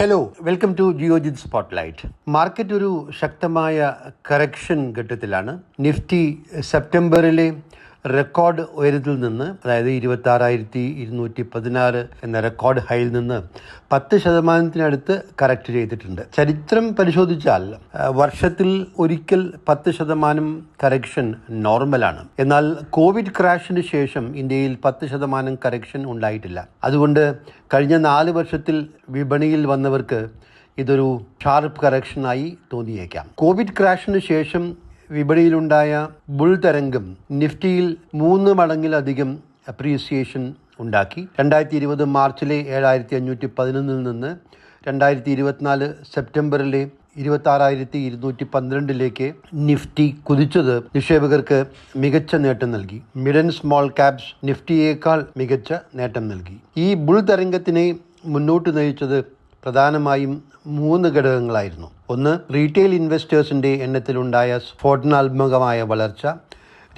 Hello welcome to Geojit spotlight market ഒരു ശക്തമായ correction ഘട്ടത്തിലാണ്. നിഫ്റ്റി സെപ്റ്റംബറിലെ റെക്കോർഡ് ഉയരത്തിൽ നിന്ന് അതായത് ഇരുപത്തി ആറായിരത്തി ഇരുന്നൂറ്റി പതിനാറ് എന്ന റെക്കോർഡ് ഹൈയിൽ നിന്ന് പത്ത് ശതമാനത്തിനടുത്ത് കറക്റ്റ് ചെയ്തിട്ടുണ്ട്. ചരിത്രം പരിശോധിച്ചാൽ വർഷത്തിൽ ഒരിക്കൽ പത്ത് ശതമാനം കറക്ഷൻ നോർമലാണ്. എന്നാൽ കോവിഡ് ക്രാഷിന് ശേഷം ഇന്ത്യയിൽ പത്ത് ശതമാനം കറക്ഷൻ ഉണ്ടായിട്ടില്ല. അതുകൊണ്ട് കഴിഞ്ഞ നാല് വർഷത്തിൽ വിപണിയിൽ വന്നവർക്ക് ഇതൊരു ഷാർപ്പ് കറക്ഷനായി തോന്നിയേക്കാം. കോവിഡ് ക്രാഷിന് ശേഷം വിപണിയിലുണ്ടായ ബുൾ തരംഗം നിഫ്റ്റിയിൽ മൂന്ന് മടങ്ങിലധികം അപ്രീസിയേഷൻ ഉണ്ടാക്കി. രണ്ടായിരത്തി ഇരുപത് മാർച്ചിലെ ഏഴായിരത്തി അഞ്ഞൂറ്റി പതിനൊന്നിൽ നിന്ന് രണ്ടായിരത്തി ഇരുപത്തിനാല് സെപ്റ്റംബറിലെ ഇരുപത്തി ആറായിരത്തി ഇരുന്നൂറ്റി പന്ത്രണ്ടിലേക്ക് നിഫ്റ്റി കുതിച്ചത് നിക്ഷേപകർക്ക് മികച്ച നേട്ടം നൽകി. മിഡ് ആൻഡ് സ്മോൾ ക്യാപ്സ് നിഫ്റ്റിയേക്കാൾ മികച്ച നേട്ടം നൽകി. ഈ ബുൾ തരംഗത്തിനെ മുന്നോട്ട് നയിച്ചത് പ്രധാനമായും മൂന്ന് ഘടകങ്ങളായിരുന്നു. ഒന്ന് റീറ്റെയിൽ ഇൻവെസ്റ്റേഴ്സിന്റെ എണ്ണത്തിലുണ്ടായ സ്ഫോടനാത്മകമായ വളർച്ച.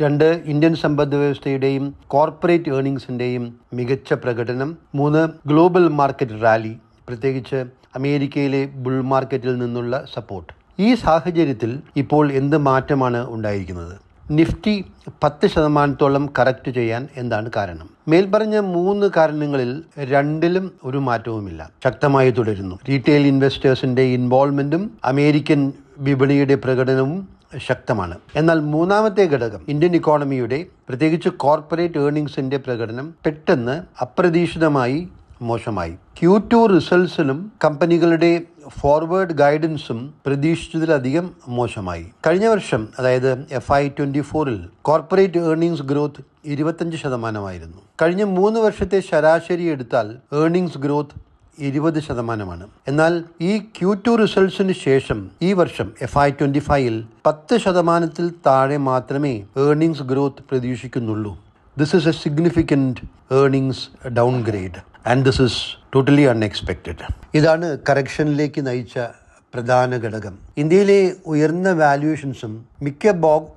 രണ്ട് ഇന്ത്യൻ സമ്പദ് വ്യവസ്ഥയുടെയും കോർപ്പറേറ്റ് ഏണിംഗ്സിന്റെയും മികച്ച പ്രകടനം. മൂന്ന് ഗ്ലോബൽ മാർക്കറ്റ് റാലി പ്രത്യേകിച്ച് അമേരിക്കയിലെ ബുൾ മാർക്കറ്റിൽ നിന്നുള്ള സപ്പോർട്ട് ഈ സാഹചര്യത്തിൽ ഇപ്പോൾ എന്ത് മാറ്റമാണ് ഉണ്ടായിരിക്കുന്നത്? നിഫ്റ്റി പത്ത് ശതമാനത്തോളം കറക്റ്റ് ചെയ്യാൻ എന്താണ് കാരണം? മേൽപ്പറഞ്ഞ മൂന്ന് കാരണങ്ങളിൽ രണ്ടിലും ഒരു മാറ്റവുമില്ല. ശക്തമായി തുടരുന്നു. റീറ്റെയിൽ ഇൻവെസ്റ്റേഴ്സിന്റെ ഇൻവോൾവ്മെന്റും അമേരിക്കൻ വിപണിയുടെ പ്രകടനവും ശക്തമാണ്. എന്നാൽ മൂന്നാമത്തെ ഘടകം ഇന്ത്യൻ ഇക്കോണമിയുടെ പ്രത്യേകിച്ച് കോർപ്പറേറ്റ് ഏർണിംഗ്സിന്റെ പ്രകടനം പെട്ടെന്ന് അപ്രതീക്ഷിതമായി മോശമായി. ക്യൂ ടു റിസൾട്ട്സിലും കമ്പനികളുടെ ഫോർവേഡ് ഗൈഡൻസും പ്രതീക്ഷിച്ചതിലധികം മോശമായി. കഴിഞ്ഞ വർഷം അതായത് എഫ് ഐ ട്വന്റി ഫോറിൽ കോർപ്പറേറ്റ് ഏർണിംഗ്സ് ഗ്രോത്ത് ഇരുപത്തഞ്ച് ശതമാനമായിരുന്നു. കഴിഞ്ഞ മൂന്ന് വർഷത്തെ ശരാശരി എടുത്താൽ ഏർണിംഗ്സ് ഗ്രോത്ത് ഇരുപത് ശതമാനമാണ്. എന്നാൽ ഈ ക്യൂ ടു റിസൾട്ട്സിന് ശേഷം ഈ വർഷം എഫ് ഐ ട്വന്റി ഫൈവിൽ പത്ത് ശതമാനത്തിൽ താഴെ മാത്രമേ earnings growth പ്രതീക്ഷിക്കുന്നുള്ളൂ. This is a significant earnings downgrade and this is totally unexpected ഇതാണ് കറക്ഷനിലേക്ക് നയിച്ച പ്രധാന ഘടകം. ഇന്ത്യയിലെ ഉയർന്ന വാല്യുവേഷൻസും മിക്ക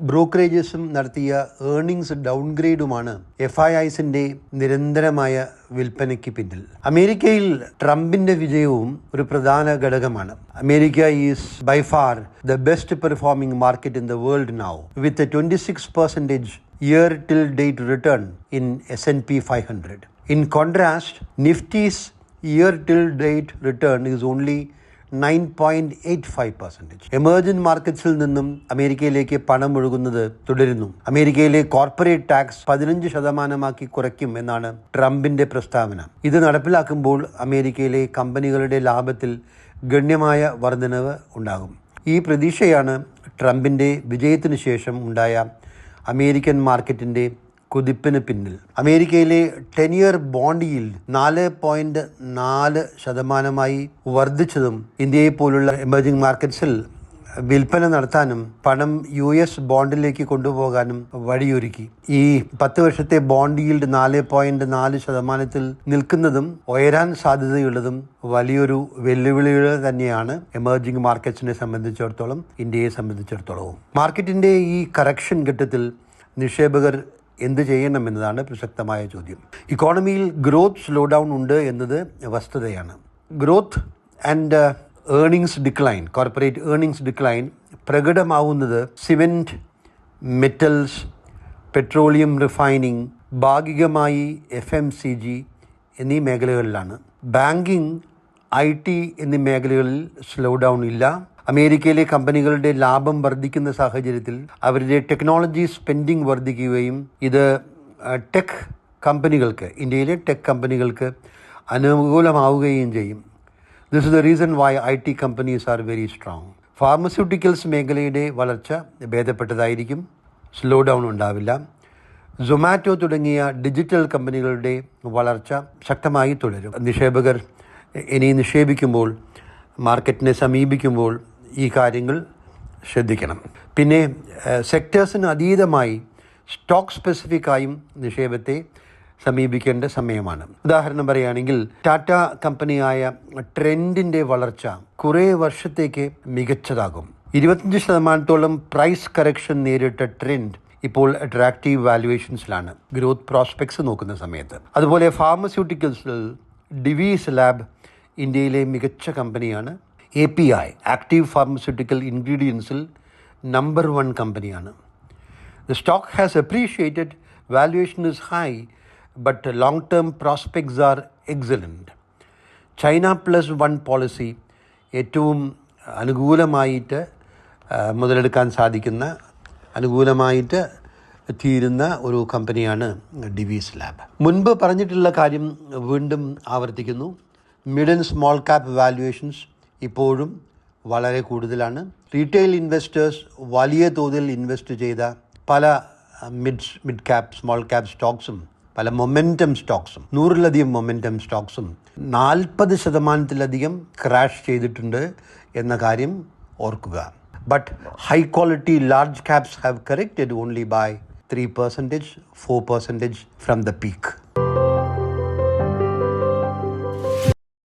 ബ്രോക്കറേജസും നടത്തിയ ഏർണിംഗ്സ് ഡൗൺഗ്രേഡുമാണ് എഫ് ഐ ഐസിന്റെ നിരന്തരമായ വിൽപ്പനയ്ക്ക് പിന്നിൽ. അമേരിക്കയിൽ ട്രംപിന്റെ വിജയവും ഒരു പ്രധാന ഘടകമാണ്. America is by far the best performing market in the world now with twenty six percentage year till date return in S&P 500. In contrast, Nifty's year till date return is only 9.85 percentage emerging മാർക്കറ്റ്സിൽ നിന്നും അമേരിക്കയിലേക്ക് പണം ഒഴുകുന്നത് തുടരുന്നു. അമേരിക്കയിലെ corporate tax പതിനഞ്ച് ശതമാനമാക്കി കുറയ്ക്കും എന്നാണ് ട്രംപിന്റെ പ്രസ്താവന. ഇത് നടപ്പിലാക്കുമ്പോൾ അമേരിക്കയിലെ കമ്പനികളുടെ ലാഭത്തിൽ ഗണ്യമായ വർധനവ് ഉണ്ടാകും. ഈ പ്രതീക്ഷയാണ് ട്രംപിന്റെ വിജയത്തിനു ശേഷം ഉണ്ടായ അമേരിക്കൻ മാർക്കറ്റിന്റെ കുതിപ്പിന് പിന്നിൽ. അമേരിക്കയിലെ ടെൻ ഇയർ ബോണ്ട് yield നാല് പോയിന്റ് നാല് ശതമാനമായി വർദ്ധിച്ചതും ഇന്ത്യയെ പോലുള്ള എമർജിംഗ് മാർക്കറ്റ്സിൽ വിൽപ്പന നടത്താനും പണം യു എസ് ബോണ്ടിലേക്ക് കൊണ്ടുപോകാനും വഴിയൊരുക്കി. ഈ പത്ത് വർഷത്തെ ബോണ്ട് yield നാല് പോയിന്റ് നാല് ശതമാനത്തിൽ നിൽക്കുന്നതും ഉയരാൻ സാധ്യതയുള്ളതും വലിയൊരു വെല്ലുവിളികൾ തന്നെയാണ് എമർജിംഗ് മാർക്കറ്റ്സിനെ സംബന്ധിച്ചിടത്തോളം ഇന്ത്യയെ സംബന്ധിച്ചിടത്തോളവും. മാർക്കറ്റിന്റെ ഈ കറക്ഷൻ ഘട്ടത്തിൽ നിക്ഷേപകർ എന്ത് ചെയ്യണം എന്നതാണ് പ്രസക്തമായ ചോദ്യം. ഇക്കോണമിയിൽ ഗ്രോത്ത് സ്ലോ ഡൗൺ ഉണ്ട് എന്നത് വസ്തുതയാണ്. Growth and earnings decline corporate earnings decline പ്രകടമാവുന്നത് cement metals petroleum refining ഭാഗികമായി എഫ് എം സി ജി എന്നീ മേഖലകളിലാണ്. ബാങ്കിങ് ഐ ടി എന്നീ മേഖലകളിൽ സ്ലോ ഡൗൺ ഇല്ല. അമേരിക്കയിലെ കമ്പനികളുടെ ലാഭം വർദ്ധിക്കുന്ന സാഹചര്യത്തിൽ അവരുടെ ടെക്നോളജി സ്പെൻഡിങ് വർദ്ധിക്കുകയും ഇത് ടെക് കമ്പനികൾക്ക് ഇന്ത്യയിലെ ടെക് കമ്പനികൾക്ക് അനുകൂലമാവുകയും ചെയ്യും. This the reason why I T companies are very strong pharmaceuticals മേഖലയുടെ വളർച്ച ഭേദപ്പെട്ടതായിരിക്കും. സ്ലോ ഡൗൺ ഉണ്ടാവില്ല. സൊമാറ്റോ തുടങ്ങിയ ഡിജിറ്റൽ കമ്പനികളുടെ വളർച്ച ശക്തമായി തുടരും. നിക്ഷേപകർ ഇനി നിക്ഷേപിക്കുമ്പോൾ മാർക്കറ്റിനെ സമീപിക്കുമ്പോൾ ഈ കാര്യങ്ങൾ ശ്രദ്ധിക്കണം. പിന്നെ സെക്ടേഴ്സിന് അതീതമായി സ്റ്റോക്ക് സ്പെസിഫിക്കായും നിക്ഷേപത്തെ സമീപിക്കേണ്ട സമയമാണ്. ഉദാഹരണം പറയുകയാണെങ്കിൽ ടാറ്റ കമ്പനിയായ ട്രെൻഡിന്റെ വളർച്ച കുറേ വർഷത്തേക്ക് മികച്ചതാകും. ഇരുപത്തഞ്ച് ശതമാനത്തോളം പ്രൈസ് കറക്ഷൻ നേരിട്ട ട്രെൻഡ് ഇപ്പോൾ അട്രാക്റ്റീവ് വാല്യുവേഷൻസിലാണ് ഗ്രോത്ത് പ്രോസ്പെക്ട്സ് നോക്കുന്ന സമയത്ത്. അതുപോലെ ഫാർമസ്യൂട്ടിക്കൽസിൽ ഡിവീസ് ലാബ് ഇന്ത്യയിലെ മികച്ച കമ്പനിയാണ് A P I active pharmaceutical ഇൻഗ്രീഡിയൻസിൽ number one കമ്പനിയാണ് the stock has appreciated, valuation is high but long term prospects are excellent China plus one policy ഏറ്റവും അനുകൂലമായിട്ട് മുതലെടുക്കാൻ സാധിക്കുന്ന അനുകൂലമായിട്ട് തീരുന്ന ഒരു കമ്പനിയാണ് ഡിവീസ് ലാബ് മുൻപ് പറഞ്ഞിട്ടുള്ള കാര്യം വീണ്ടും ആവർത്തിക്കുന്നു. Mid and small cap valuations ഇപ്പോഴും വളരെ കൂടുതലാണ്. റീറ്റെയിൽ ഇൻവെസ്റ്റേഴ്സ് വലിയ തോതിൽ ഇൻവെസ്റ്റ് ചെയ്ത പല mid mid cap small cap സ്റ്റോക്സും പല മൊമെന്റം സ്റ്റോക്സും നൂറിലധികം മൊമെന്റം സ്റ്റോക്സും നാൽപ്പത് ശതമാനത്തിലധികം ക്രാഷ് ചെയ്തിട്ടുണ്ട് എന്ന കാര്യം ഓർക്കുക. But high quality large caps have corrected only by three percentage four percentage from the peak